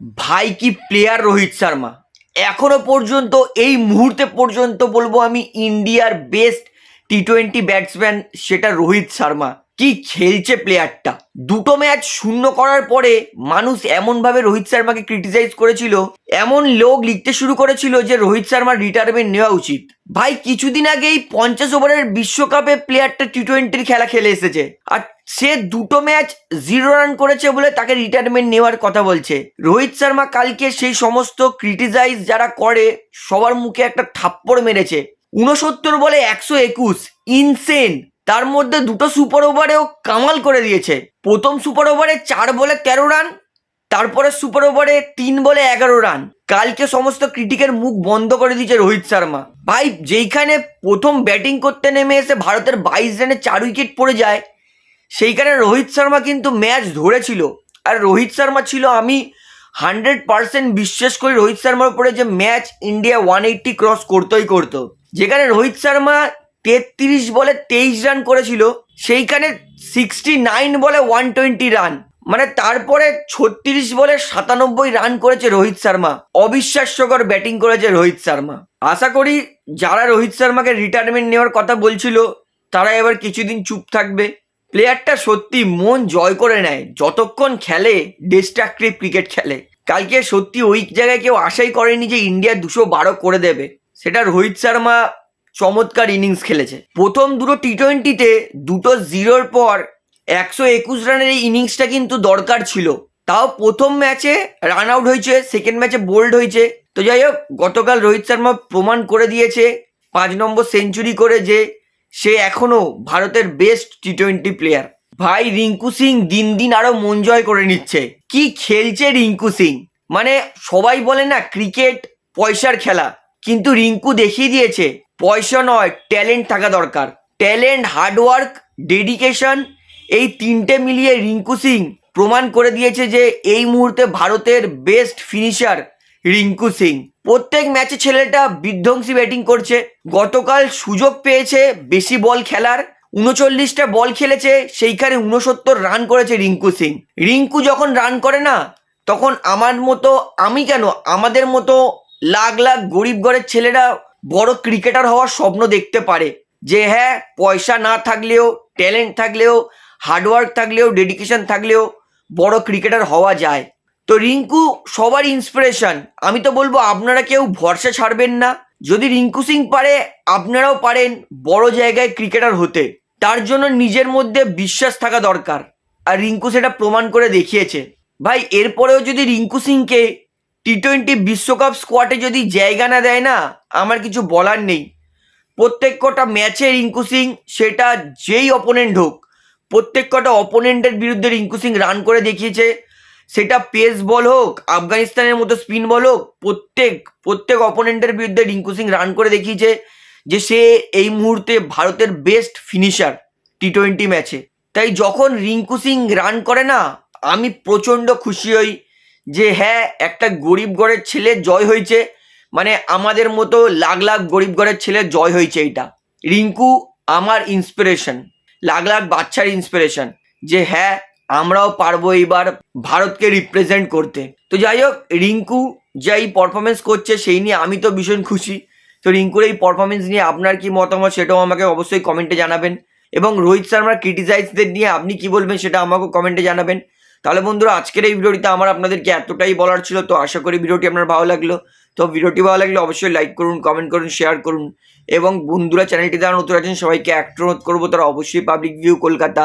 ভাই কি প্লেয়ার রোহিত শর্মা? এখনও পর্যন্ত, এই মুহূর্তে পর্যন্ত বলব আমি ইন্ডিয়ার বেস্ট টি টোয়েন্টি ব্যাটসম্যান সেটা রোহিত শর্মা। কি খেলছে প্লেয়ারটা দুটো ম্যাচ শূন্য করার পরে মানুষ এমনভাবে রোহিত শর্মাকে ক্রিটিসাইজ করেছিল, এমন লোক লিখতে শুরু করেছিল যে রোহিত শর্মার রিটায়ারমেন্ট নেওয়া উচিত। ভাই, কিছুদিন আগেই পঞ্চাশ ওভারের বিশ্বকাপে প্লেয়ারটা টি টোয়েন্টির খেলা খেলে এসেছে। আর সে দুটো ম্যাচ জিরো রান করেছে বলে তাকে রিটায়ারমেন্ট নেওয়ার কথা বলছে। রোহিত শর্মা কালকে সেই সমস্ত ক্রিটিসাইজ যারা করে, সবার মুখে একটা থাপ্পড় মেরেছে। উনসত্তর বলে একশো একুশ ইনসেন তার মধ্যে দুটো সুপার ওভারেও কামাল করে দিয়েছে। প্রথম সুপার ওভারে চার বলে তেরো রান তারপরে সুপার ওভারে তিন বলে এগারো রান কালকে সমস্ত ক্রিটিকের মুখ বন্ধ করে দিয়েছে রোহিত শর্মা। ভাই, যেইখানে প্রথম ব্যাটিং করতে নেমে এসে ভারতের বাইশ রানে চার উইকেট পড়ে যায় সেইখানে রোহিত শর্মা কিন্তু ম্যাচ ধরেছিল। আর রোহিত শর্মা ছিল আমি হান্ড্রেড পার্সেন্ট বিশ্বাস করি রোহিত শর্মার উপরে যে match India one eighty cross করতোই করতো। যেখানে রোহিত শর্মা তেত্রিশ বলে তেইশ রান করেছিল, সেইখানে সিক্সটি নাইন বলে ওয়ান টোয়েন্টি রান। মানে তারপরে ছত্রিশ বলে সাতানব্বই রান করেছে রোহিত শর্মা। অবিশ্বাস্যকর ব্যাটিং করেছে রোহিত শর্মা। আশা করি যারা রোহিত শর্মাকে রিটায়ারমেন্ট নেওয়ার কথা বলছিল, তারা এবার কিছুদিন চুপ থাকবে। প্লেয়ারটা সত্যি মন জয় করে নেয়, যতক্ষণ খেলে ডিস্ট্রাক্টিভ ক্রিকেট খেলে। কালকে সত্যি ওই জায়গায় কেউ আশাই করেনি যে ইন্ডিয়া দুশো বারো করে দেবে। সেটা রোহিত শর্মা চমৎকার ইনিংস খেলেছে। প্রথম দুটো টি টোয়েন্টিতে দুটো জিরোর পর একশো একুশ রানের এই ইনিংসটা কিন্তু দরকার ছিল। তাও প্রথম ম্যাচে রান আউট হয়েছে সেকেন্ড ম্যাচে বোল্ড হয়েছে। তো যাই হোক, গতকাল রোহিত শর্মা প্রমাণ করে দিয়েছে, পাঁচ নম্বর সেঞ্চুরি করে যে সে এখনও ভারতের বেস্ট টি টোয়েন্টি প্লেয়ার ভাই, রিঙ্কু সিং দিন দিন আরও মন জয় করে নিচ্ছে। কি খেলছে রিঙ্কু সিং? মানে সবাই বলে না ক্রিকেট পয়সার খেলা। কিন্তু রিঙ্কু দেখিয়ে দিয়েছে, পয়সা নয় ট্যালেন্ট থাকা দরকার। ট্যালেন্ট হার্ডওয়ার্ক ডেডিকেশন এই তিনটে মিলিয়ে রিঙ্কু সিং প্রমাণ করে দিয়েছে যে এই মুহূর্তে ভারতের বেস্ট ফিনিশার রিঙ্কু সিং। প্রত্যেক ম্যাচে ছেলেটা বিধ্বংসী ব্যাটিং করছে। গতকাল সুযোগ পেয়েছে বেশি বল খেলার। উনচল্লিশটা বল খেলেছে, সেইখানে উনসত্তর রান করেছে রিঙ্কু সিং। রিঙ্কু যখন রান করে না, তখন আমার মতো, আমি কেন? আমাদের মতো লাখ লাখ গরিব ঘরের ছেলেরা বড় ক্রিকেটার হওয়ার স্বপ্ন দেখতে পারে। যে হ্যাঁ পয়সা না থাকলেও, ট্যালেন্ট থাকলেও, হার্ডওয়ার্ক থাকলেও, ডেডিকেশন থাকলেও বড় ক্রিকেটার হওয়া যায়। তো রিঙ্কু সবার ইন্সপিরেশন আমি তো বলব, আপনারা কেউ ভরসা ছাড়বেন না। যদি রিঙ্কু সিং পারে, আপনারাও পারেন বড় জায়গায় ক্রিকেটার হতে। তার জন্য নিজের মধ্যে বিশ্বাস থাকা দরকার। আর রিঙ্কু সেটা প্রমাণ করে দেখিয়েছে। ভাই, এরপরেও যদি রিঙ্কু সিংকে টি টোয়েন্টি বিশ্বকাপ স্কোয়াডে যদি জায়গা না দেয় না, আমার কিছু বলার নেই। প্রত্যেক কটা ম্যাচে রিঙ্কু সিং, সেটা যেই অপোনেন্ট হোক, প্রত্যেক কটা অপোনেন্টের বিরুদ্ধে রিঙ্কু সিং রান করে দেখিয়েছে। সেটা পেস বল হোক, আফগানিস্তানের মতো স্পিন বল হোক, প্রত্যেক প্রত্যেক অপোনেন্টের বিরুদ্ধে রিঙ্কু সিং রান করে দেখিয়েছে যে সে এই মুহূর্তে ভারতের বেস্ট ফিনিশার টি টোয়েন্টি ম্যাচে তাই যখন রিঙ্কু সিং রান করে না, আমি প্রচণ্ড খুশি হই যে হ্যাঁ একটা গরিব ঘরের ছেলে জয় হয়েছে। মানে আমাদের মতো লাখ লাখ গরিব ঘরের ছেলে জয় হয়েছে এইটা। রিঙ্কু আমার ইন্সপিরেশন লাখ লাখ বাচ্চার ইন্সপিরেশন যে হ্যাঁ আমরাও পারব এইবার ভারতকে রিপ্রেজেন্ট করতে। তো যাই হোক রিঙ্কু যাই পারফরমেন্স করছে সেই নিয়ে আমি তো ভীষণ খুশি। তো রিঙ্কুর এই পারফরমেন্স নিয়ে আপনার কি মতামত সেটাও আমাকে অবশ্যই কমেন্টে জানাবেন। এবং রোহিত শর্মার ক্রিটিসাইজদের নিয়ে আপনি কি বলবেন সেটা আমাকেও কমেন্টে জানাবেন। তাহলে বন্ধুরা, আজকের এই ভিডিওটিতে আমার আপনাদেরকে এতটাই বলার ছিল, তো আশা করি ভিডিওটি আপনার ভালো লাগল। তো ভিডিওটি ভালো লাগলে অবশ্যই লাইক করুন কমেন্ট করুন শেয়ার করুন। এবং বন্ধুরা চ্যানেলটি যারা নতুন আছেন, সবাইকে একটা অনুরোধ করব, তারা অবশ্যই পাবলিক ভিউ কলকাতা